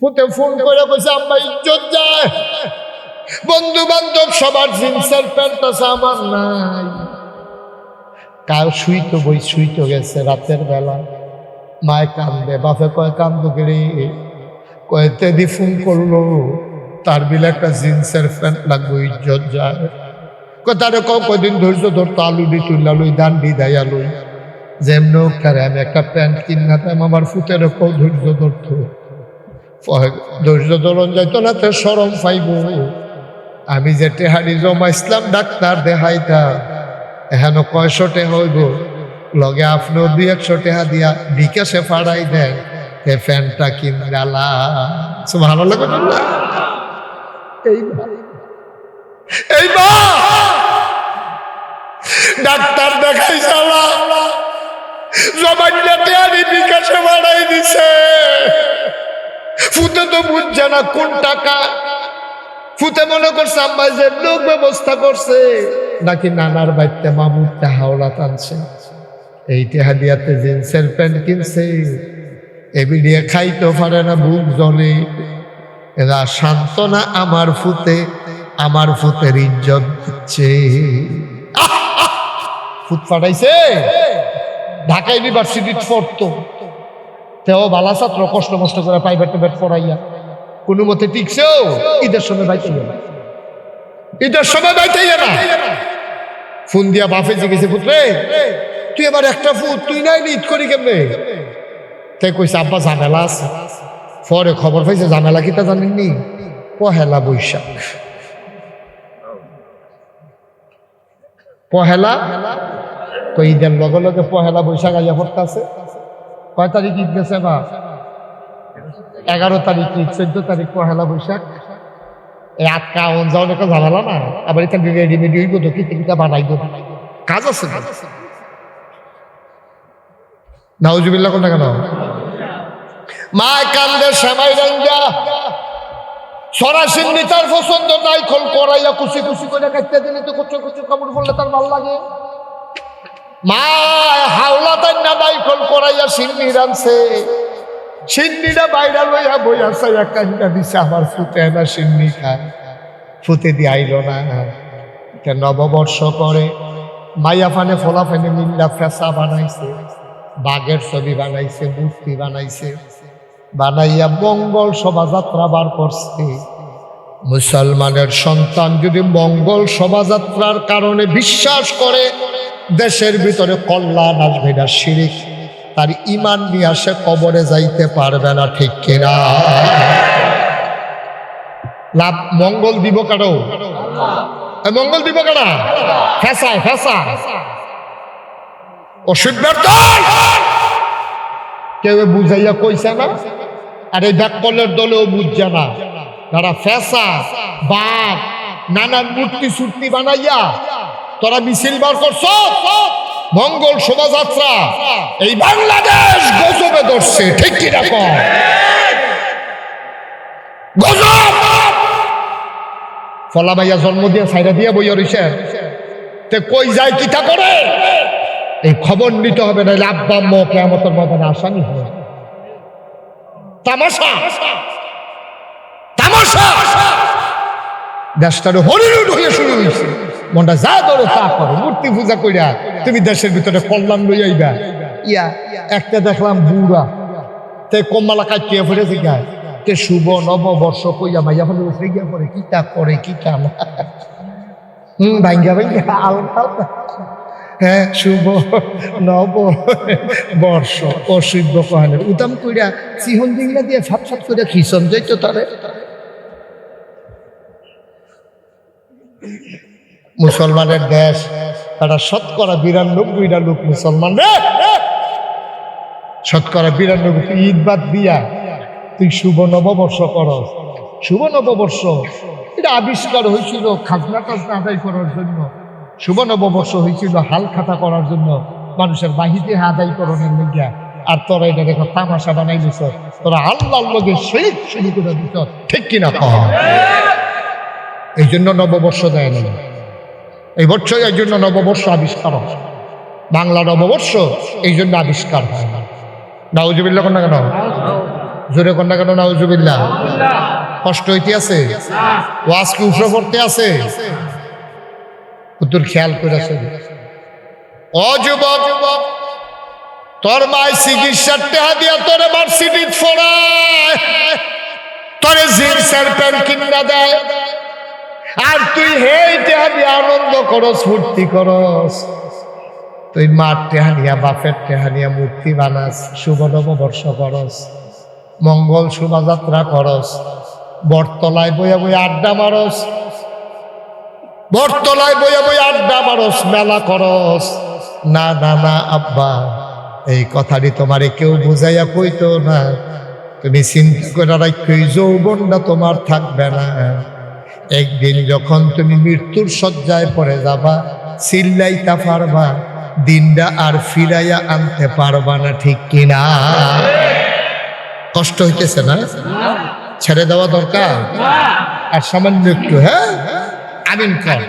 ফুতে ফোন করে কইছে, আম্মা, ইজ্জত যায়। বন্ধু বান্ধব সবার জিন্সের প্যান্ট আছে, আমার নাই। কার শুইতো বই শুইতো গেছে রাতের বেলা। মায় কান্দে, বাপে কয়, কান্দো গেড়ে কয়েতে দি ফোন করল, তার বিলে একটা জিন্সের প্যান্ট লাগবে, ইজ্জত যায়। তারে ক কদিন ধৈর্য ধরতো আলু দি তুল্লা লই দান দি দেয়া লই যেমন আমি একটা প্যান্ট কিনাতাম আমার ফুটের কো ধৈর্য ধরতো। ধৈর্য যাইতো না তো সরম পাইব। আমি যে টেহারি জমাইছিলাম ডাক্তার দেখাইতা এহেন কয়শো টেহা হইব। লগে আপনিও দুই একশো টেহা দিয়া বিকাশে ফাড়াই দেন এ ফ্যানটা কিনগালা ভালো লাগে এই ডাক্তার দেখাই চালা জমাইলে টেহারি বিকাশে ফাড়াই দিছে। ফুতে তো বুঝছে না কোন টাকা। ফুতে মনে করছে আম্মা যে লোক ব্যবস্থা করছে। নাকি নানার বাড়িতে মামুরটা হাওড়া টানছে এই টেহাদিয়াতে জিন্সের প্যান্ট কিনছে। এবিলিয়ে খাইতে পারে না বুক জলে এরা সান্ত্বনা আমার ফুতে, আমার ফুতের ইজ্জত দিচ্ছে! ফুট ফাটাইছে। ঢাকা ইউনিভার্সিটি পড়তো তেও বালা ছাত্র, কষ্ট মষ্ট করে প্রাইভেট টাইভেট পড়াইয়া। কোনো মতে টিকছেও, ঈদের সময় বাইতে না ঈদের সময় বাইতে না। ফোন দিয়া বাপে জিগেছে পুত্রে, তুই এবার একটা ফুট তুই নাই ঈদ করি কেমনে? তাই কইছে, আব্বা, ঝামেলা আছে। পরে খবর পাইছে, ঝামেলা কিতা জানেননি? পহেলা বৈশাখ। পহেলা? তো ঈদের লগে লগে পহেলা বৈশাখ আইয়া পড়তাছে। কয় তারিখ ঈদ গেছে বা? এগারো তারিখ ঈদ, চোদ্দ তারিখ পহেলা বৈশাখ। এই আটকা অন যাওয়ার একটা ঝামেলা না? আবার থেকে রেডিমেড হইব তো, কি কিটা বানাই দেবো? কাজ আছে না নাউজুবিল্লাহ কোনটা কেন মা কান্দে শ্যামাই পছন্দ নাই, খোল করাইয়া কুচি কুচি করে কাটতে দিলে তো কুচু কুচু কামড় পড়লে তার ভালো লাগে। মা বাইরা দিছে, আমার না সিন্নি খায়, ফুতে আইল নববর্ষ করে মাইয়া ফানে, ফোলা ফানে মিল্লা ফেসা বানাইছে, বাঘের ছবি বানাইছে, মূর্তি বানাইছে, বানাইয়া মঙ্গল শোভাযাত্রা বার করছে। মুসলমানের সন্তান যদি মঙ্গল শোভাযাত্রার কারণে বিশ্বাস করে দেশের ভিতরে কল্যাণ আসবে না, শিরিক। তার ইমান নিয়ে আসে, কবরে যাইতে পারবে না, ঠিক কিনা? লাভ, মঙ্গল দিব কারও মঙ্গল দিব কারা ফেসা অসুবিধার দল কেউ বুঝাইয়া কইছে না? আর এই ব্যাককলের দলেও বুঝছে না। তারা ফেসা, বাঘ, নানান মূর্তি সূর্তি বানাইয়া তোরা মিছিল বার করছ? মঙ্গল শোভাযাত্রা। এই বাংলাদেশ গজবে ধরছে, ঠিক কি রকম গজব! ফলা মাইয়া জন্ম দিয়ে সাইরা দিয়ে বইয়া রইছে। তে কই যায় কিতা করে? এই খবর নিতে হবে না আব্বা, আম্মা কেমতের মতন আসামি হবে। তামাশা! তামাশা! দেশটার হরিণ হয়ে শুরু হয়েছে মনটা যা ধরো তা করো মূর্তি পূজা কইরা তুমি দেশের ভিতরে কল্যাণ লই আইবা। ইয়া। একটা দেখলাম বুড়া তে কমলা কাটিয়ে ফেলেছে গায় তে শুভ নববর্ষ কইয়া মাইয়া ফেলে উঠে গিয়া পরে কিতা করে কিতা না হুম ভাঙ্গা ভাঙ্গা আলতা হ্যাঁ শুভ নব বর্ষ অশুভ কহানে। উদাম কইরা সিহন দিংলা দিয়ে ফাট ফাট করে খিসন যাইতো তারে। মুসলমানের দেশ একটা শতকরা বিরানব্বইটা লোক মুসলমান রে। শতকরা বিরানব্বই তুই ঈদ বাদ দিয়া তুই শুভ নববর্ষ করস। শুভ নববর্ষ এটা আবিষ্কার হয়েছিল খাজনা টাজনা আদায় করার জন্য। শুভ নববর্ষ হয়েছিল হাল খাতা করার জন্য মানুষের বাহিতে আদায় করণের লইয়া আর তোরা এটা দেখো তামাশা বানাই দিছ তোরা আল্লাহর লগে শহীদ শহীদ করে দিছ ঠিক কিনা এই জন্য নববর্ষ দেয় না এই বছর এই জন্য নববর্ষ আবিষ্কার হয়। বাংলা নববর্ষ এই জন্য আবিষ্কার হয় না। নাউজুবিল্লা কোন কেন? জোরে কন্যা কেন নাউজুবিল্লাহ? কষ্ট হইতে আছে? ওয়াজ কি উফরে পড়তে আছে? উত্তর খেয়াল করেছে ও যুবক, তোর মায় চিকিৎসার টেহা দিয়া তোরে ভার্সিটি ফোড়ায়। তোরে জিন্সের প্যান্ট কিনা দেয়। আর তুই হে টেহা দিয়ে আনন্দ করস, ফুর্তি করস। তুই মার টেহানিয়া, বাপের টেহানিয়া মূর্তি বানাস, শুভ নববর্ষ করস, মঙ্গল শোভাযাত্রা করস, বটতলায় বইয়া বইয়া আড্ডা মারস, বটতলায় বইয়া বই আড্ডা মারস, মেলা করস। না না না, আব্বা, এই কথাটি তোমারে কেউ বুঝাইয়া কইতো না। তুমি চিন্তা করে রাখো যৌবনটা তোমার থাকবে না। একদিন যখন তুমি মৃত্যুর শয্যায় পড়ে যাবা, চিল্লাইতা পারবা, দিনটা আর ফিরাইয়া আনতে পারবা না, ঠিক কিনা? কষ্ট হইতেছে না? ছেড়ে দেওয়া দরকার? আর সামান্য একটু হ্যাঁ? আমিন কর।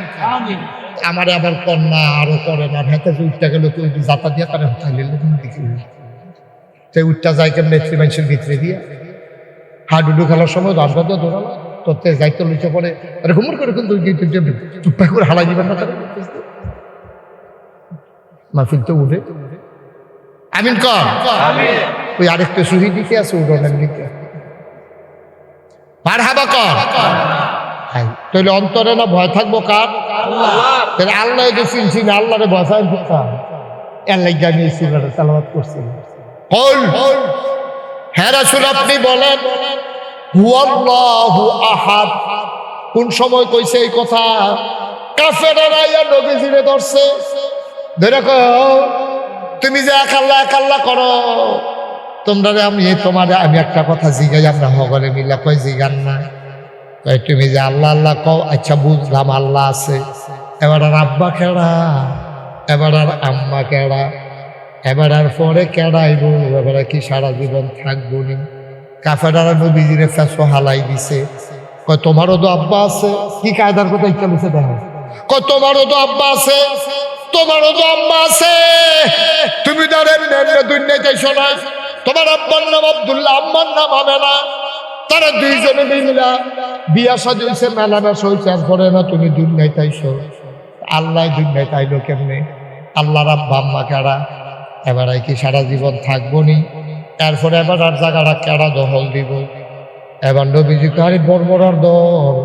আমার আবার কন্যা আরও করে না। ভেতে উঠতে গেল তুই যাতা দিয়া তারা খাইলে দেখি সে উঠটা যায় কেমন নেত্রী মানুষের ভিতরে দিয়া। হাডুডু খেলার সময় দিয়ে দৌড়ালো তোর যাইতে লুচে পড়ে আরে করে কিন্তু চুপ্পা করে হালাই দিবেন না মাহফিল তো উঠে। আমিন কর ওই আরেকটা সুহি দিকে আছে উড়নের দিকে পার হাবা কর তাহলে অন্তরে না ভয় থাকব কার? তাহলে আল্লাহ যে চিনছি আল্লাহরে ভয় পাই কোথায় আল্লাহ জানিয়ে সিগারে তালাবাদ করছি হল হ্যাঁ রাসূল, আপনি বলেন। কোন সময় কইছে এই কথা? কাফেরেরা ইয়া নবীজিরে ধরছে। ধরে তুমি যে এক আল্লাহ এক আল্লাহ করো তোমরা আমি, তোমার আমি একটা কথা জিগাই, আমরা হগলে মিলা কই জিগান না? কয়, তুমি যে আল্লাহ আল্লাহ কও আচ্ছা বুঝলাম আল্লাহ আছে। এবার আর আব্বা কেডা? এবার আর আম্মা কেডা? এবার আর পরে কেডাইব এবার কি সারা জীবন থাকব নি? কাফেরারা নবীজিরে ফেসো হালাই দিছে। কয়, তোমারও তো আব্বা আছে। কি কায়দার কথা ইচ্ছা বসে দেখো। কয়, তোমারও তো আব্বা আছে। তোমারও তো আম্মা আছে। তুমি ধরেন দুনিয়ায় যাইছো না। তোমার আব্বার নাম আব্দুল্লাহ, আম্মার নাম হবে না তারা দুইজনে মিলা বিয়া সাজি হয়েছে মেলামেশা হয়েছে আর পরে না, তুমি দুনিয়ায় তাইছো আল্লাহ দুনিয়ায় তাইলো কেমনে? আল্লাহ রাব্বা আম্মা কারা? এবার কি সারা জীবন থাকব নি? তারপরে এবার আর জায়গাটা কেডা দখল দিব? এবার নবীজি বড় বড় দল।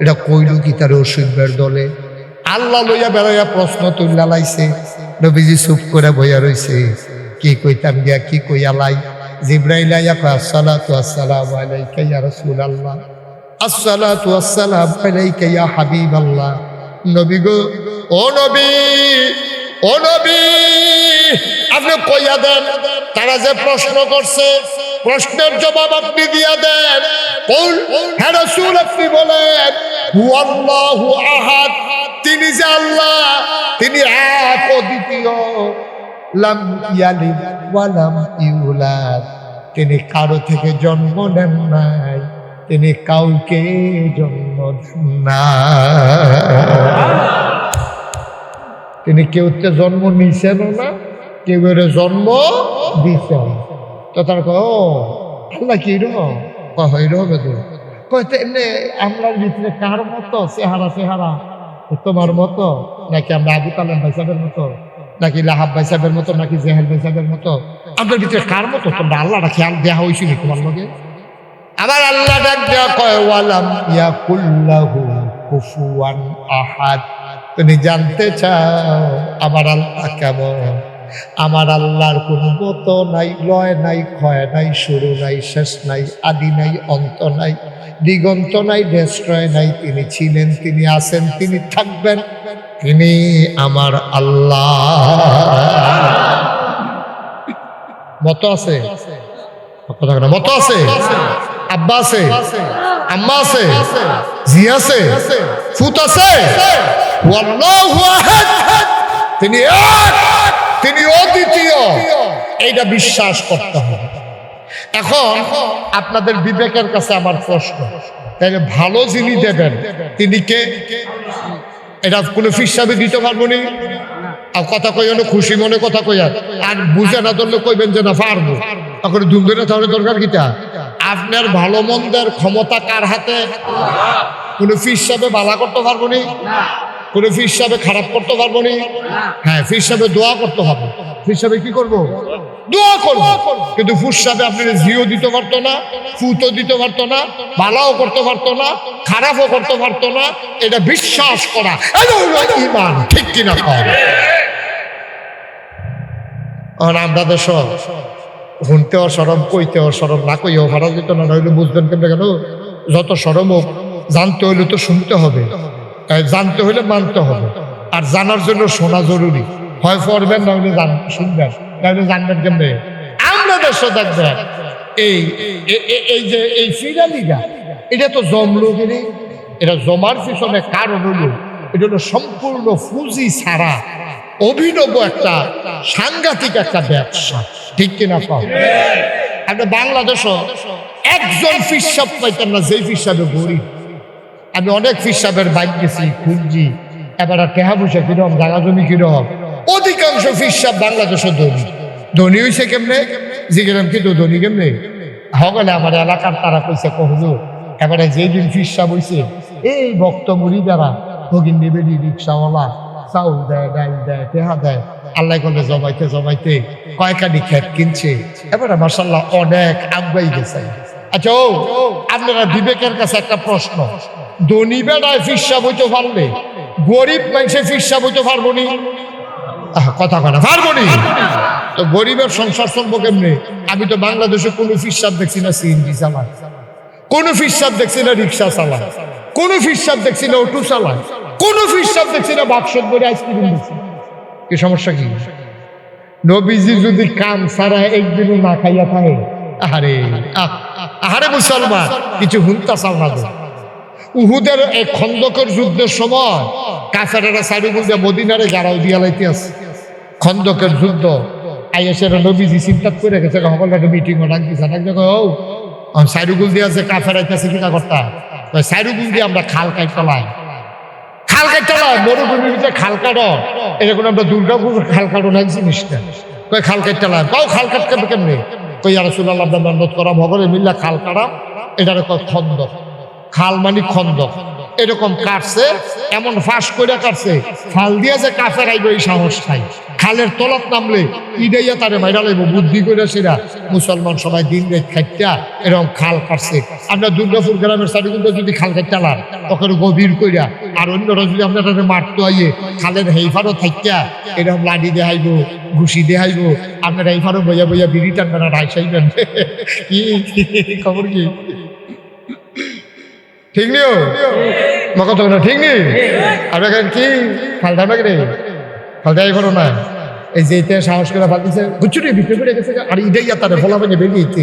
এটা কইল কি তার অসুখের দলে? আল্লাহ লইয়া বেড়াইয়া প্রশ্ন তুল্লা লাইছে। নবীজি চুপ করে বইয়া রইছে। কি কইতাম গিয়া, কি কইয়া লাই? জিব্রাইল আইয়া কয়, আসসালাতু আসসালামু আলাইকা ইয়া রাসূলুল্লাহ। আসসালাতু আসসালামু আলাইকা ইয়া হাবিবাল্লাহ। নবী গো, ও নবী আপনি কইয়া দেন, তারা যে প্রশ্ন করছে, প্রশ্নের জবাব আপনি দিয়া দেন। হ্যাঁ তিনি তিনি তিনি কারও থেকে জন্ম নেন নাই, তিনি কাউকে জন্ম দেন না তিনি কেউতে জন্ম নিছেন না কেউ এর জন্ম দিছেন তো তার কয়, আল্লাহ কি রকম কয় তো। এমনি আমরার ভিতরে কার মতো চেহারা চেহারা? তোমার মতো? নাকি আমরা আবু তালেম ভাই সাহেবের মতো? নাকি লাহাব ভাই সাহেবের মতো? নাকি জেহেল ভাই সাহেবের মতো? আপনার ভিতরে কার মতো? তোমরা আল্লাহটা খেয়াল দেওয়া হয়েছিল তোমার লগে? আমার আল্লাহ ডাক দেওয়া কয় ওয়ালাম ইয়া কুল্লাহু কুফুয়ান আহাদ। তুমি জানতে চাও আমার আল্লাহ কেমন? আমার আল্লাহর কোনো মতো নাই, লয় নাই, ক্ষয় নাই, শুরু নাই, শেষ নাই, আদি নাই, অন্ত নাই, দিগন্ত নাই ডেস্ট্রয় নাই। তিনি ছিলেন, তিনি আছেন, তিনি থাকবেন, তিনি আমার আল্লাহ। মত আছে? মতো আছে? আব্বা আছে? আম্মা আছে? জি আছে? ফুত আছে। তিনি তিনি অদ্বিতীয়। এইটা বিশ্বাস করতে হবে। এখন আপনাদের বিবেকের কাছে আমার প্রশ্ন। তাহলে ভালো যিনি দেবেন, তিনি কে? এটা কোনো ফিসাবে দিতে পারব নি। আর কথা কই হলো খুশি মনে কথা কই আর বুঝে না ধরলে কইবেন যে না, পারব। তখন ধুম ধরে তাহলে দরকার কিটা? আপনার ভালো মন্দের ক্ষমতা কার হাতে? কোনো সাহেবে বালা করতে পারব নি? কোনো ফির সাহেবে খারাপ করতে পারব নি। হ্যাঁ ফির সাহেবে দোয়া করতে হবে। ফির সাহেবে কি করব? দোয়া করব। কিন্তু ফুর সাহেবে আপনার জিও দিতে পারতো না ফুতো দিতে পারতো না, বালাও করতে পারতো না, খারাপও করতে পারতো না। এটা বিশ্বাস করা, এটা হলো ইমান ঠিক কিনা কর আর আমরা দেশ শুনতেও সরম, কইতেও সরম, না কইও ভাড়া যেত না নইলে বুঝবেন কেমন কেন যত সরম হোক, জানতে হইলে তো শুনতে হবে। জানতে হলে মানতে হবে। আর জানার জন্য শোনা জরুরি। হয় পড়বেন না হলে জান শুনবেন। নাহলে জানবেন কেমনে? আমরা দেশ দেখবেন এই এই যে, এই ফিরালিগা এটা তো জমলো কিনে এটা জমার পিছনে কারণ হলো এটা হলো সম্পূর্ণ ফুজি ছাড়া অভিনব একটা সাংঘাতিক একটা ব্যবসা। ঠিক কিনা পাও? আমরা বাংলাদেশও একজন ফিসাব পাইতেন না, যেই ফিসাবে গরিব। আমি অনেক ফিসাবের বাইক গেছি খুঁজি এবার টেহা পয়সা কিরম জায়গা জমি কিরম অধিকাংশ ফিসাব বাংলাদেশের ধনী। ধনী হয়েছে কেমনে? জিগেরাম কিন্তু ধনী কেমনে? হগলে আমার এলাকার তারা কইছে কহলো এবারে যেই দিন ফিসাব হইছে, এই ভক্ত মুড়ি দ্বারা ভগিন নিবেদি রিক্সাওয়ালা, চাউল দেয় ডাল দেয়, টেহা দেয়, আল্লাহ করলে জমাইতে জমাইতে কয়েকানি খেত কিনছে? এবারে মার্শাল্লাহ অনেক আগাই গেছে। আচ্ছা ও, আপনারা বিবেকের কাছে একটা প্রশ্ন। ধনী বেড়ায় ফিসাব হইতে পারলে, গরিব মানুষে ফিসাব হইতে পারব নি? কথা কথা পারব নি? তো গরিবের সংসার চলবো কেমনে? আমি তো বাংলাদেশে কোনো ফিসাব দেখছি না সিএনজি চালায়। কোনো ফিসাব দেখছি না রিক্সা চালায়। কোনো ফিসাব দেখছি না অটো চালায়। কোনো ফিসাব দেখছি না বাক্সত করে আইসক্রিম দেখছি কি সমস্যা কি? নবীজি যদি কাম সারা একদিনও না খাইয়া থাকে আরে আহ, আহারে মুসলমান কিছু হুন্তা চাও। উহুদের এই খন্দকের যুদ্ধের সময় কাফেরেরা সাইডুগুল দিয়ে মদিনারে গাড়াও দিয়া আছে। খন্দকের যুদ্ধ আইএসের নবীজি চিন্তা করে গেছে সকল একটা মিটিং ডাক দিছে ডাক দেখো ও সাইডুগুল দিয়ে আছে কাফের আইতেছে কিনা করতা সাইডুগুল দিয়ে আমরা খাল কাই চলাই খাল কাটতে নয় মরুভূমির ভিতরে খাল কাটো। এরকম আমরা দুর্গা পুজোর খাল কাটো না না কই খাল কাটতে নয় তাও খাল কাটতে কেমনি? কই আর সুল্লাহ আপনার মেহনত করা ভগরে মিল্লা খাল কাটাম এটারে কয় খন্দ খাল মানে খন্দ এরকম কাটছে, এমন ফাঁস করে কাটছে, ফাল দিয়ে যে কাফের আইব এই সাহস খাই খালের তলত নামলে ইডাইয়া তারে মাইরা লাইব, বুদ্ধি করে সেরা। মুসলমান সবাই দিন রাত খাইতা এরকম খাল কাটছে। আমরা দুর্গাপুর গ্রামের সাইডে কিন্তু যদি খাল কাটতে লান তখন গভীর কইরা, আর অন্যরা যদি আপনারা মারতো আইয়ে খালের হেইফারও থাইকা এরকম লাডি দেখাইব ঘুষি দেখাইব আপনারা এইফারও বইয়া বইয়া বিড়ি টানবেন আর আইসাইবেন। কি খবর কি? ঠিক নিও? মা কথা ঠিক নি? আর কি? ফালটা নাকি রে? ফালটাই করো না এই যে এটা সাহস করে ফালতেছে গুচ্ছুটি বিক্রি করে গেছে আর ইডাই তারে ফলা ভেঙে বেরিয়েছে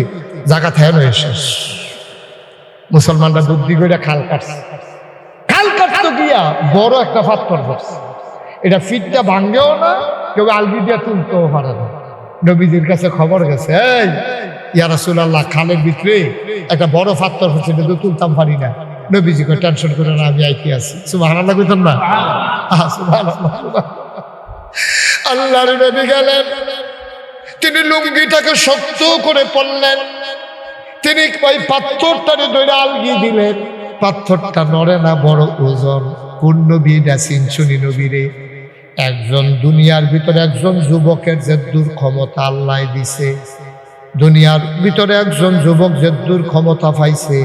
জায়গা থাকে না শেষ মুসলমানরা বুদ্ধি করে খাল কাটছে। খাল কাটতে গিয়া বড় একটা পাথর ধরছে। এটা ফিটটা ভাঙ্গেও না, কেউ আলগি দিয়া তুলতেও পারে না। নবীজির কাছে খবর গেছে, এই, ইয়া রাসূলুল্লাহ, খালের ভিতরে একটা বড় পাথর হচ্ছে, কিন্তু তুলতাম পারি না। নবীজিকে টেনশন করে না, আমি আইকি আছি। সুবহানাল্লাহ কইতাম না? সুবহানাল্লাহ। আল্লাহর নবী গেলেন। তিনি লুঙ্গিটাকে শক্ত করে পড়লেন তিনি ওই পাথরটারে ধরে আলগি দিলেন। পাথরটা নড়ে না, বড় ওজন। কোন নবী ডাসিন শুনি নবীরে একজন দুনিয়ার ভিতরে একজন যুবকের যে দূর ক্ষমতা আল্লাহ দিছে, দুনিয়ার ভিতরে একজন যুবক যে দূর ক্ষমতা পাইছে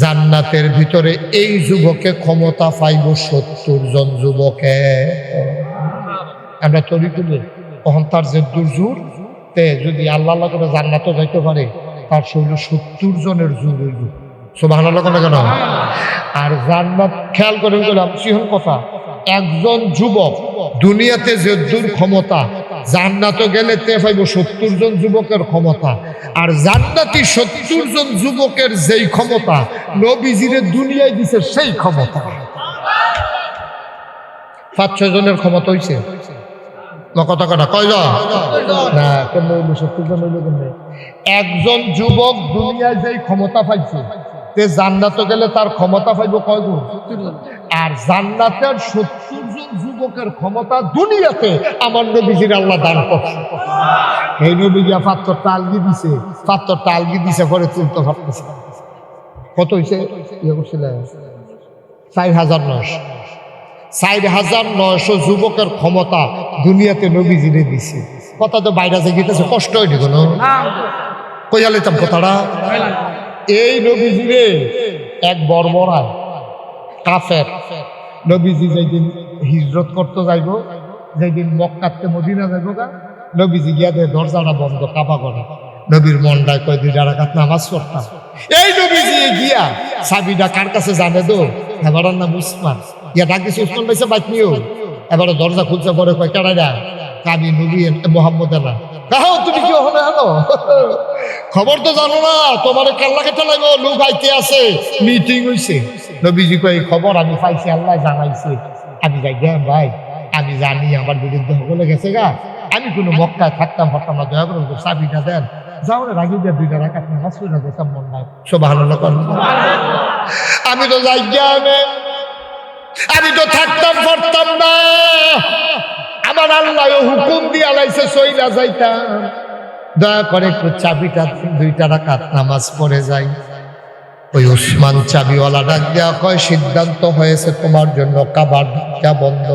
জান্নাতের ভিতরে এই যুবকে ক্ষমতা পাইব সত্তর জন যুবকে। আমরা তৈরি করি তখন তার যে দুর্জুর, তে যদি আল্লাহ আল্লাহ করে জান্নাত যাইতে পারে, তার শরীরে সত্তর জনের জোর সোভান আল্লাহ কেন কেন? আর জান্নাত খেয়াল করে গেলাম সিহন কথা, একজন যুবক দুনিয়াতে যে দূর ক্ষমতা জান্নাত গেলে তে পাইব সত্তর জন যুবকের ক্ষমতা। আর জান্নাতি সত্তর জন যুবকের যেই ক্ষমতা, নবীজিরে দুনিয়ায় দিছে সেই ক্ষমতা। পাঁচ, ছয় জনের ক্ষমতা হইছে? না, কথা কয়জন না কেমন হইল সত্তর জন হইল একজন যুবক দুনিয়ায় যেই ক্ষমতা পাইছে তে জান্নাত গেলে তার ক্ষমতা পাইব কয় গুণ? আর জান্নাতের সত্তর জন যুবকের ক্ষমতা দুনিয়াতে আমার নবীজির আল্লাহ দান করছে। এই নবীজিয়া পাত্র টালগি দিছে। পাত্র টালগি দিছে করে তুলতে পারতেছে কত হয়েছে ইয়ে করছিলেন চার হাজার নয়শো। চার হাজার নয়শো যুবকের ক্ষমতা দুনিয়াতে নবীজিরে দিছে। কথা তো বাইরে যে গিয়েছে কষ্ট হয়নি কোনো? কইয়া লেতাম কথাটা। এই নবীজিরে এক বর্বরায় কাফের। নবীজি যেদিন হিজরত করতে যাইব, যেদিন মক্কাতে মদিনা যাইব গা, নবীজি গিয়া দে দরজাটা বন্ধ, কাবা করে নবীর মনটায় কয় দুই রাখাত নামাজ পড়তাম। এই নবীজি গিয়া চাবিটা কার কাছে জানে তো এবার নাম উসমান। ইয়া ডাক দিছে, উসমান পাইছে বাইক নিও। এবারে দরজা খুলছে, পরে কয়, কেডা কাবি নবী মোহাম্মদ না কাহো তুমি কি ওখানে আনো? খবর তো জানো না, তোমার কাল্লা কেটে লাগবো লোক আইতে আছে। মিটিং হইছে। নবীজি কই খবর আমি পাইছি, আল্লাহ জানাইছে। আমি যাই ভাই, আমি জানি আমার বিরুদ্ধে সকলে গেছে গা। আমি কোনো মক্কায় থাকতাম পারতাম না, দয়া করে চাবিটা দেন। যাও রে রাগি দিয়ে দুইটা রাখাত নামাজ পড়ে যেতাম মন নাই। সব ভালো আমি তো যাই আমি তো থাকতাম পারতাম না। আমার আল্লাহ হুকুম দিয়া লাইছে সইলা যাইতাম। দয়া করে একটু চাবিটা, দুইটা রাখাত নামাজ পড়ে যাই। ওই উসমান চাবিওয়ালা ডাক দেওয়া কয়, সিদ্ধান্ত হয়েছে তোমার জন্য, কাবার দরজা বন্ধ।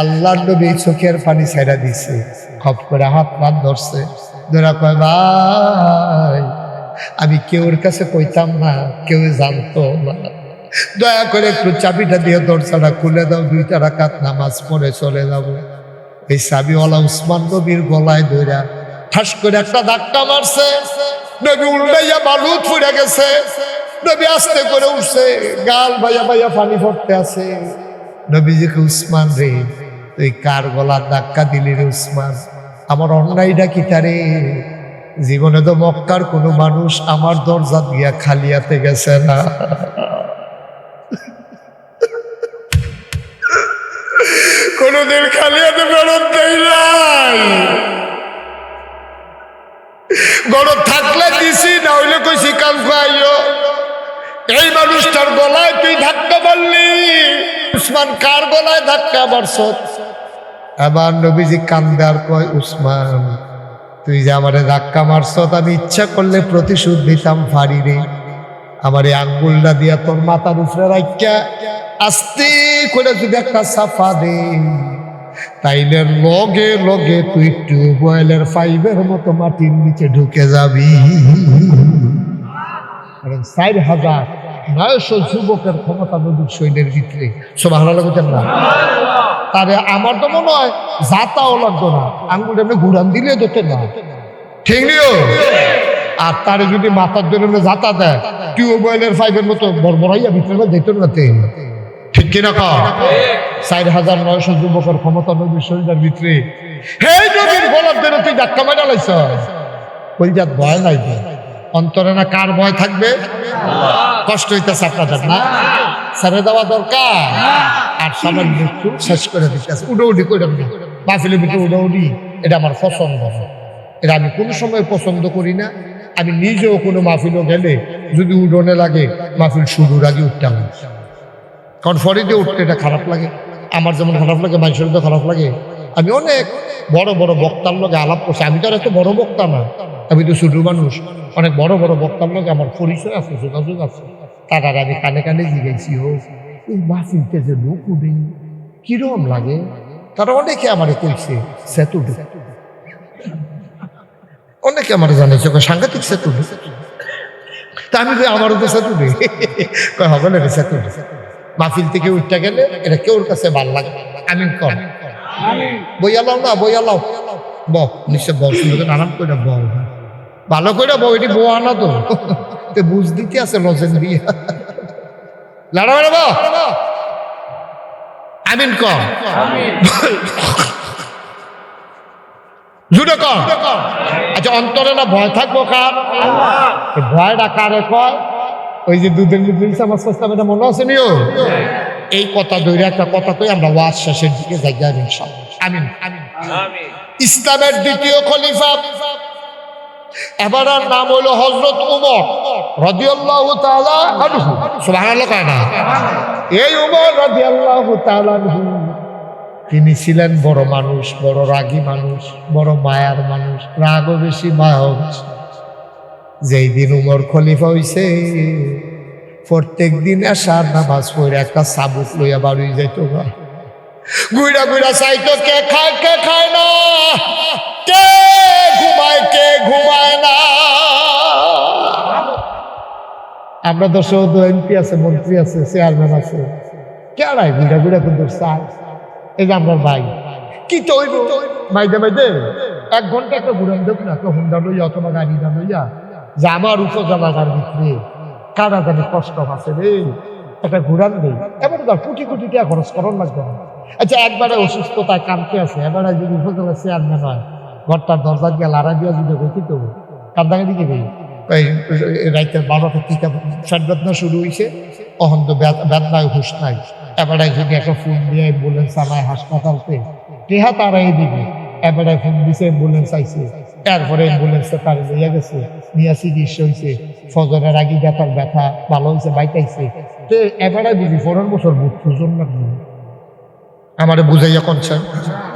আল্লাহ নবী চোখের পানি ছেড়ে দিছে, খপ করে হাত পাত ধরছে। ধরা কয়, ভাই, আমি কেউর কাছে কইতাম না, কেউ জানতো না। দয়া করে একটু চাবিটা দিয়ে দরজাটা খুলে দাও দুইটা রাকাত নামাজ পড়ে চলে যাব। এই চাবিওয়ালা উসমান নবীর গলায় ধরা ঠাস করে একটা ধাক্কা মারছে। নবী উল্টাইয়া বালুত ফুরে গেছে। নবী আস্তে করে উঠছে, গাল ভাইয়া ভাইয়া পানি পড়তে আছে। নবীজিকে উসমান রে, তুই কার গলার ধাক্কা দিলি রে উসমান? আমার অন্যায়টা কি তারে? জীবনে তো মক্কার কোনো মানুষ আমার দরজা দিয়া খালিয়াতে গেছে না। কোনদিন খালিয়াতে ফেরত দেই নাই। বড় থাকলে দিছি, না হইলে কইছি কাল খাইও। এই মানুষটার গলায় তুই ধাক্কা মারলি। উসমান কার গলায় ধাক্কা মারছ? এবার নবীজি কান্দার কয়, উসমান, তুই যে আমারে ধাক্কা মারছ আমি ইচ্ছা করলে প্রতিশোধ দিতাম পারি রে আমার এই আঙ্গুলটা দিয়া তোর মাথার উপরে রাখিয়া আস্তে করে যদি একটা সাফা দে, তাইলে লগে লগে তুই টিউবওয়েলের পাইপের মতো মাটির নিচে ঢুকে যাবি। কারণ চার হাজার নয়শো যুবকের ক্ষমতা নদীর সৈন্যের ভিতরে। সব ভালো লাগতেন না? তারে আমার তো মনে হয় যাতাও লাগতো না। আঙ্গুল এমনি ঘুরান দিলে ধরতেন না। ঠিক নিও? আর তারে যদি মাথার জন্য যাতা দেয় টিউবওয়েলের পাইপের মতো বড়বড়াইয়া ভিতরে যেত না ঠিক কিনা কা? চার হাজার নয়শো যুবকের ক্ষমতা নদীর শরীরের ভিতরে। হে নদীর গোলাপ দেন তুই ধাক্কা মারা লাইছ। কইজাত ভয় নাই অন্তরে না কার ভয় থাকবে? কষ্ট হইতেছে আপনাদের না? ছেড়ে দেওয়া দরকার। আর সবার মৃত্যু শেষ করে দিতেছে। উডৌডি করে না মাহফিলের ভিতরে উডৌডি এটা আমার পছন্দ এটা আমি কোনো সময় পছন্দ করি না। আমি নিজেও কোনো মাহফিলও গেলে যদি উডনে লাগে মাহফিল শুরুর আগে উঠতাম। কারণ ফরিদে উঠতে এটা খারাপ লাগে, আমার যেমন খারাপ লাগে মানুষের তো খারাপ লাগে। আমি অনেক বড় বড় বক্তার লোক আলাপ করছি। আমি তো আর এত বড় বক্তা না। আমি তো ছোট মানুষ। অনেক বড় বড় বক্তার লোক আমার পরিচয় আছে, যোগাযোগ আছে। তারা আমি কানে কানে জিগাইছি, ও, এই মাহফিলতে যে লোক উঠে, কিরম লাগে? তারা অনেকে আমারে কইছে, সেতু অনেকে আমার জানাইছে সাংঘাতিক সেতু তা আমি আমারও তো কয়, হবে না সেতু মাহফিল থেকে উঠতে গেলে এটা কেউর কাছে ভালো লাগে আমি কর। বইয়ালাও না বইয়ালাও ব নিশ্চয় বউ সুন্দর আরাম করে বউ ভালো করে বউ এটি বউ আনা তো। বুঝ দিতে আছে লজেন দিয়ে লড়া বেড়া বউ আমিন কম জুড়ে কম আচ্ছা অন্তরে না ভয় থাকব কার? ভয়টা কারে কয়? ওই যে দুধের মধ্যে আমার সস্তা এটা মনে আছে নিও? এই কথা ধরে একটা কথা কই, আমরা ওয়াজ শেষের দিকে যাই ইনশাআল্লাহ। আমিন। ইসলামের দ্বিতীয় খলিফা। এবার আর নাম হইল হজরত উমর রদিয়াল্লাহু তাআলা আনহু। সুবহানাল্লাহ কয় না? এই উমর রদিয়াল্লাহু তাআলা আনহু। তিনি ছিলেন বড় মানুষ, বড় রাগী মানুষ, বড় মায়ার মানুষ, রাগও বেশি, মায়াও বেশি। যেই দিন উমর খলিফা হইছে, প্রত্যেক দিন এসার নামাজ পড়ে একটা সাবুক লইয়া বাড়ি যাইত গা। গুইরা গুইরা চাইতো কে খায় কে খায় না? কে ঘুমায় কে ঘুমায় না? আমরা সৌদ এমপি আছে, মন্ত্রী আছে, চেয়ারম্যান আছে। কেড়াই ঘুরা ঘুরা কিন্তু চায় এই যে আমার ভাই। কি তৈব মাইদে মাইদে। এক ঘণ্টা একটা ঘুরান দেব না, একটা হুন্ডা লইয়া অথবা গাড়ি না লইয়া যে আমার উপজেলাটার ভিতরে কারা জানি কষ্ট আছে রে? একটা ঘুরান নেই এবার তো কোটি কোটি টাকা খরচ করার লাগবে না আচ্ছা একবারে অসুস্থতায় কানতে আছে। এবারে যদি উপজেলা চেয়ারম্যান হয়, ঘরটার দরজা দিয়ে লাড়া দিয়া যদি গতি তো কান্দাকে দিকে দেই এই রাইতের বারোটা টিকা ষাট শুরু হয়েছে অহন তো বেদ- বেদনায় হুশ নাই। এবারে যদি একটা ফোন দিয়ে অ্যাম্বুলেন্স চালায় হাসপাতালতে, টেহা তারা দিবে। এবারে ফোন দিছে অ্যাম্বুলেন্স আইছে। তারপরে অ্যাম্বুলেন্সে তার লইয়া গেছে। নিয়ে চিকিৎসা হয়েছে ফজরের আগে ব্যথার ব্যথা, ভালো হয়েছে বাইতাইছে তো এবারে বুঝি পরের বছর বুট সুজন লাগবে আমারে বুঝাইয়া কনছেন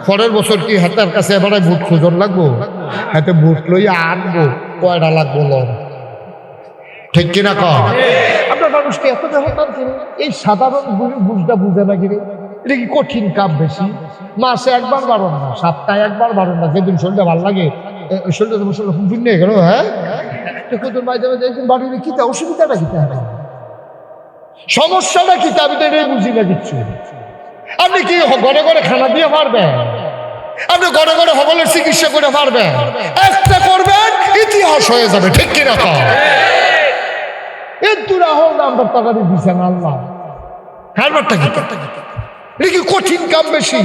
পরের বছর কি হাতের কাছে এবারে বুট খুঁজন লাগবো? হাতে বুট লইয়া আনব কয়টা লাগবো লম ঠিক কিনা কম আপনার মানুষকে এত দেখাতাম এই সাধারণ বুঝটা বুঝে না কিরে? এটা কি কঠিন কাপ বেশি? মাসে একবার বারণ না, সপ্তাহে একবার বারণ না, যেদিন শরীরটা ভালো লাগে শরীরটা গেল হ্যাঁ? তো মাঝে মাঝে একদিন বাড়ির কি তা অসুবিধাটা তা সমস্যাটা তা আমি তো এটাই বুঝি না কিচ্ছু আপনি কি ঘরে ঘরে খানা দিয়ে পারবেন? আপনি ঘরে ঘরে সকলের চিকিৎসা করে একটা করবেন, ইতিহাস হয়ে যাবে, ঠিক কিনা কম এর দূরা হোক আমরা তাড়াতাড়ি দিছেন আল্লাহ। হ্যারবারটা কি? কি কঠিন কাম বেশি?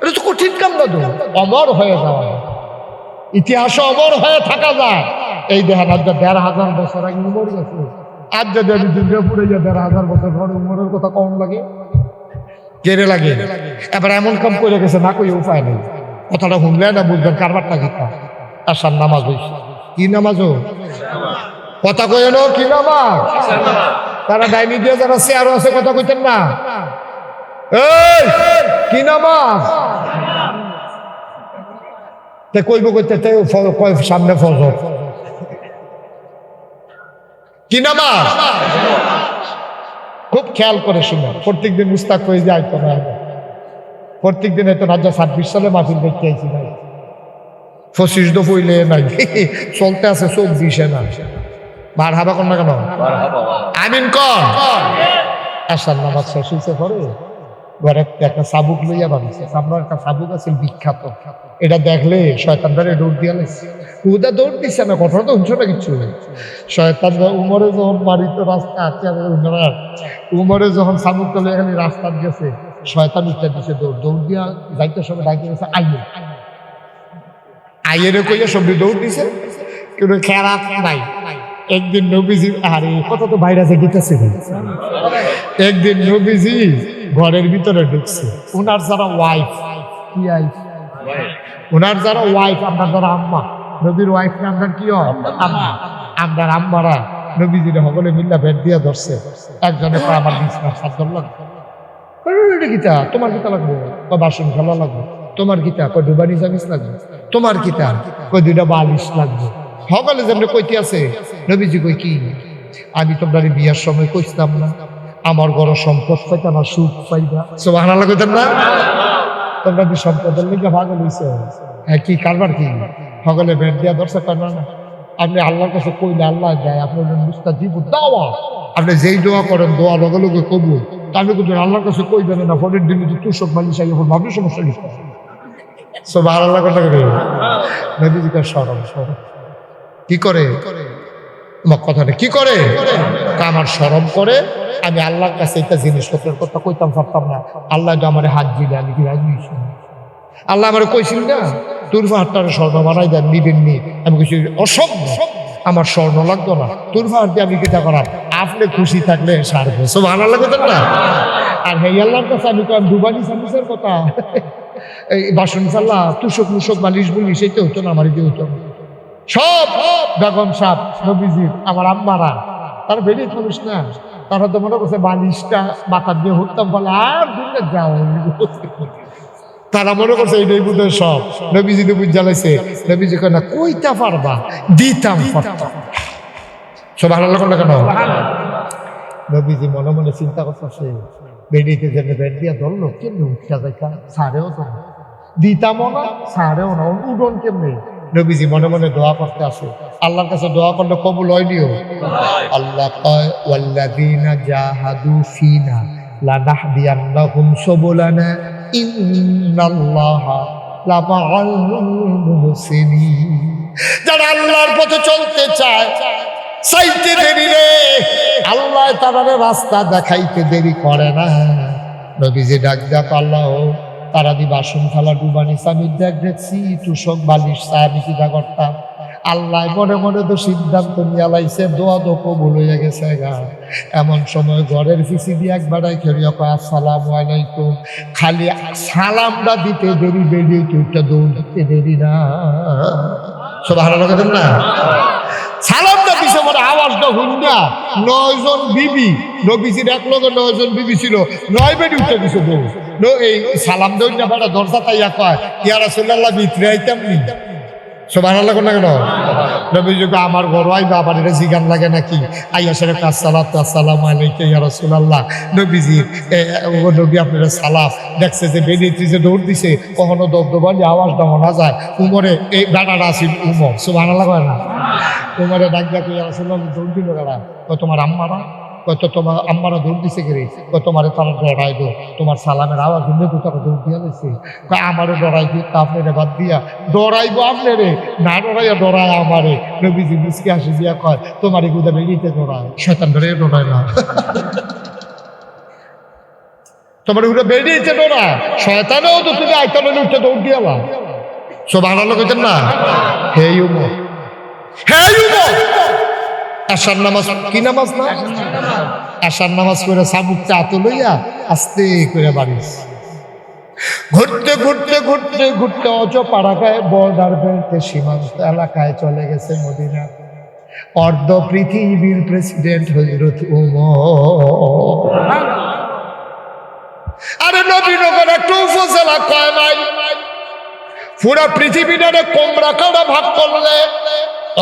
এটা তো কঠিন কাম না তো? অমর হয়ে যাওয়া। ইতিহাসে অমর হয়ে থাকা যায়। এই দেখেন আজ দেড় হাজার বছর আগে উমর গেছে। আজ যদি আমি দুর্গাপুরে যে দেড় হাজার বছর পরে উমরের কথা কম লাগে। কেড়ে লাগে। এবার এমন কাম করে গেছে, না কই উপায় নেই। কথাটা শুনলে না বুঝবেন কারবারটা কিতা আসার নামাজ হইছে। কি নামাজ কথা কই এলো কি নামাজ? তারা ডাইনি দিয়ে যারা চেয়ারও আছে, কথা কইতেন না। কি নামাজ? তে কইব কইতে তে সামনে ফজর কি নামাজ খুব খেয়াল করে শুনে প্রত্যেকদিন মুস্তাক হয়ে যায় তো না প্রত্যেকদিন এত রাজা ছাব্বিশ সালে মাহফিল দেখতে আইছি ভাই পঁচিশ দো পইলে নাই চলতে আছে চব্বিশে না বার হাবা কর না কেন আমিন কন আসার নামাজ শেষ হয়েছে পরে ঘরে একটা সাবুক লইয়া বানিয়েছে সামনে একটা সাবুক আছে বিখ্যাত এটা দেখলে শয়তানদারে দৌড় দিয়া লাগছে উদা দৌড় দিচ্ছে না কথা তো শুনছো না কিচ্ছু শয়তান উমরে যখন বাড়িতে রাস্তা আছে উনারা উমরে যখন সাবুক তলে এখানে রাস্তা গেছে, শয়তান উঠতে দিছে দৌড়। দৌড় দিয়া যাইতে সময় ডাকি গেছে আইয়ে। আইয়ের কইয়া সবজি দৌড় দিছে। কিন্তু খেলা নাই। একদিন নবীজি, আরে কত তো বাইরে আছে গীতাছে একদিন নবীজি ঘরের ভিতরে ঢুকছে। ওনার যারা ওয়াইফ কি ওয়াইফ ওনার যারা ওয়াইফ আপনার যারা আম্মা নবীর ওয়াইফ না আপনার কি হয়? আম্মা। আপনার আম্মারা নবীজির সকলে মিল্লা ভেট দিয়া ধরছে। একজনে আমার বিছনার সাদ্দর লাগবে। গীতা তোমার গীতা লাগবে? কয় বাসন খেলা লাগবে। তোমার গীতা কয় ডুবানি জামিস লাগবে। তোমার গীতা কয় দুইটা বালিশ লাগবে। সকলে যেমনি কইতে আছে নবীজি কই কি? আমি তোমরা বিয়ার সময় কইতাম না। আমার ঘর সম্পদ পাইতা না সুখ পাইবা। সোহান আনা কইতেন না? তোমরা কি সম্পদের লিগে ভাগল হইছে। হ্যাঁ কি কারবার কি? সকলে ভেট দিয়া কয় না না আপনি আল্লাহর কাছে কইলে আল্লাহ দেয় আপনার মুস্তাজিব দাওয়া। আপনি যেই দোয়া করেন, দোয়া লগে লগে তা আমি কিন্তু আল্লাহর কাছে কইবেন না, ফোনের দিনে তো তুষক মালিশ আই এখন ভাবি সমস্যা কি? সব আর আল্লাহ কথা করে নদীজিকে সরম সরম কি করে? কথাটা কি করে? তা আমার সরম করে আমি আল্লাহর কাছে একটা জিনিসপত্রের কথা কইতাম পারতাম না, আল্লাহ তো আমার হাত দিলে আমি কি রাজি আল্লাহ আমার কইছিল না তোর হাতটার স্বর্ণ বানাই দেন, নিবেন নি। আমি কইছি অসম্ভব আমার স্বর্ণ লাগতো না তোর হাত দিয়ে আমি কিতা করাম? আপনি খুশি থাকলে সারবো। সব আল্লাহ কথা না? আর হে আল্লাহর কাছে আমি কম দুবানি সার্ভিসের কথা। এই বাসন চাল্লা তুষক মুসক মালিশ বলি সেটা হতো না আমার দিয়ে হতো না সব বেগম সাপ নবীজির আমার আম্মারা, তারা বেরিয়ে থাকিস না, তারা তো মনে করছে বালিশটা মাথার দিয়ে হুটতাম, বলে আর দূরে যাও। তারা মনে করছে এইটাই বুধ সব। নবীজি নবী জ্বালাইছে। নবীজি কয়, না, কইতা পারবা, দিতাম পারতাম। সব ভালো লাগল না কেন? নবীজি মনে মনে চিন্তা করতেছে, বেডিতে যেন বেড দিয়া ধরলো, কেমনি উঠা যাইতা সারেও না। দিতামও না সারেও না, উডন কেমনি? নবীজি মনে মনে দোয়া করতে আসে। আল্লাহর কাছে দোয়া করলে কবুল হয়নিও আল্লাহ কয়, ওয়াল্লাযীনা জাহাদু ফিনা লানাহদিয়ান্নাহুম সুবুলানা, ইন্নাল্লাহা লামাআল মুহসিনিন। যারা আল্লাহর পথে চলতে চায়, চাইতে দেরি রে। আল্লাহ তারারে রাস্তা দেখাইতে দেরি করে না। নবীজি ডাক ডাক আল্লাহ তারা দি বাসন থালা ডুবানি দেখ দেখছি টুসক বালিশ চা আমি কিনা করতাম আল্লাহ মনে মনে তো সিদ্ধান্ত নিয়ে লাইছে দোয়া তো কবুল হয়ে গেছে গা। এমন সময় ঘরের ফিসি দিয়ে একবার খেলিয়া কয়, আসসালামু আলাইকুম। খালি সালামটা দিতে দেরি, বেরিয়ে তুইটা দৌড় দিতে দেরি না। সব লাগেন না? সালামটা মানে হুন্ডা বিবি। নবীজির এক লগে বিবি ছিল। নয় বেডি উঠে দিছে বউ। এই সালাম দৈন্যা বেটা দরজা তাইয়া কয়, ইয়ারা সুল্লাহ বিত্রে আইতাম নি ভালো না কেন? নবী যুগে আমার ঘর আইবা এটা জিগান লাগে নাকি? আইয়া সেরে আসসালাম আসসালাম আলাইকুম ইয়া রাসূলুল্লাহ। নবীজি নবী আপনারা দেখছে যে বেরিয়েছি যে দৌড় দিছে, কখনো দবদবালি আওয়াজটা মনে যায়। উমরে এই বেটাটা আছিল উমর, সুবহানাল্লাহ কয় না? তোমারে ডাক ডাক ইয়া রাসূলুল্লাহ দৌড় দিল তোমার আম্মারা? কত তোমার আম্মারা দৌড় দিছে গেরে কয় তোমারে তারা ডরাই দো তোমার সালামের আওয়াজ শুনলে তো তারা দৌড় দিয়া কয় আমারও ডরাই দিয়ে তা আপনারে বাদ দিয়া ডরাইবো আপনারে না ডরাইয়া ডরায় আমারে। নবীজি মুসকে আসি দিয়া কয় তোমার এগুদা বেরিয়েতে ডরায়। শয়তান ধরে ডরায় না। তোমার এগুলো বেরিয়েছে ডরায়। শয়তানেও তো তুমি আইতালে উঠে দৌড় দিয়ালা সব আনালো কইতেন না? হে উমর হে উমর আশার নামাজ, কি নামাজ না? আশার নামাজ করে সাবুক চাতো লইয়া আস্তে করে বাড়িস। ঘুরতে ঘুরতে ঘুরতে ঘুরতে অজ পাড়াগায় বর্ডার বেল্টে সীমান্ত এলাকায় চলে গেছে মদিনা। অর্ধ পৃথিবীর প্রেসিডেন্ট হজরত উমর। আরে নবীনগর একটা উপজেলা কয় মাইল পুরা পৃথিবীটারে কোমরা কাটা ভাগ করলে।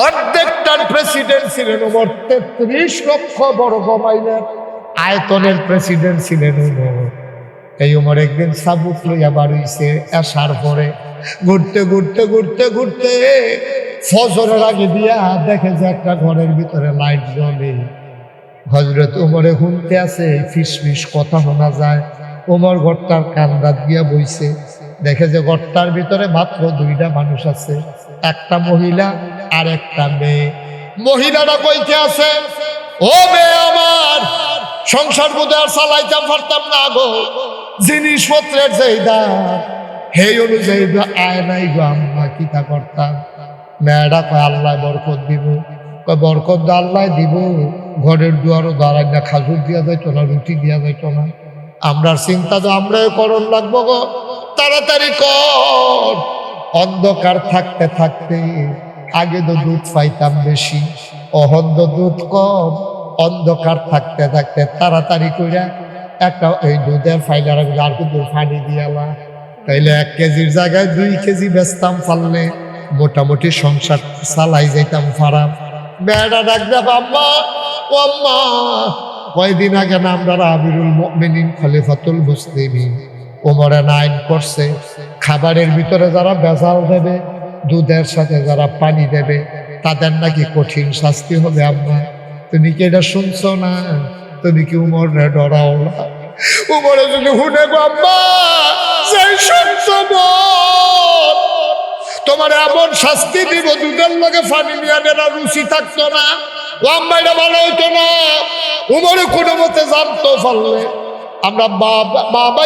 অর্ধেকটার প্রেসিডেন্ট ছিলেন ওমর তেত্রিশ লক্ষ বর্গ মাইলের আয়তনের প্রেসিডেন্ট ছিলেন ওমর এই ওমর একদিন সাবুক লইয়া বাড়িছে, আসার পরে ঘুরতে ঘুরতে ঘুরতে ঘুরতে ফজরের আগে দিয়া দেখে যে একটা ঘরের ভিতরে লাইট জ্বলে। হজরত উমরে শুনতে আছে ফিস ফিস কথা শোনা যায়। উমর ঘরটার কান্দা দিয়া বইছে, দেখে যে ঘরটার ভিতরে মাত্র দুইটা মানুষ আছে। একটা মহিলা আর একটা মেয়ে। মহিলাটা কইতে আছে, ও মেয়ে আমার, সংসার বোধ আর চালাইতাম পারতাম না গো। জিনিসপত্রের যেই দাম, সেই অনুযায়ী আয় নাই গো আম্মা কিতা করতাম? মেয়েটা কয়, আল্লাহ বরকত দিব। বরকত আল্লাহ দিব। ঘরের দুয়ারও দাঁড়ায় না, খাজুর দিয়া যাইতো না, রুটি দিয়া যাইতো না। আমরার চিন্তা তো আমরাই করণ লাগবো গো। তাড়াতাড়ি কর। অন্ধকার থাকতে থাকতে আগে তো দুধ পাইতাম বেশি অহন্দ দুধ কম। অন্ধকার থাকতে থাকতে তাড়াতাড়ি করে একটা এই দুধের ফাইলার আর কিন্তু পানি দিয়ালা তাইলে এক কেজির জায়গায় দুই কেজি বেচতাম পারলে মোটামুটি সংসার চালাই যাইতাম ফারাম। বেড়া ডাক দেব, আম্মা, ও আম্মা, কয়দিন আগে না আমরা আমিরুল মুমিনিন খলিফাতুল মুসলিমিন ওমরে নাইন করছে। খাবারের ভিতরে যারা বেজাল দেবে, দুধের সাথে যারা পানি দেবে, তাদের নাকি কঠিন শাস্তি হবে আম্মা তুমি কি এটা শুনছো না? তুমি কি উমর রে ডরাও না? উমরে যদি হুনে গো আম্মা তোমার এমন শাস্তি দিব, দুধের লোকে ফানি নিয়ে নেরা রুচি থাকতো না। ও আম্মাইটা ভালো হইতো না। উমরে কোনো মতে জানতো পারলে। আমরা বাবা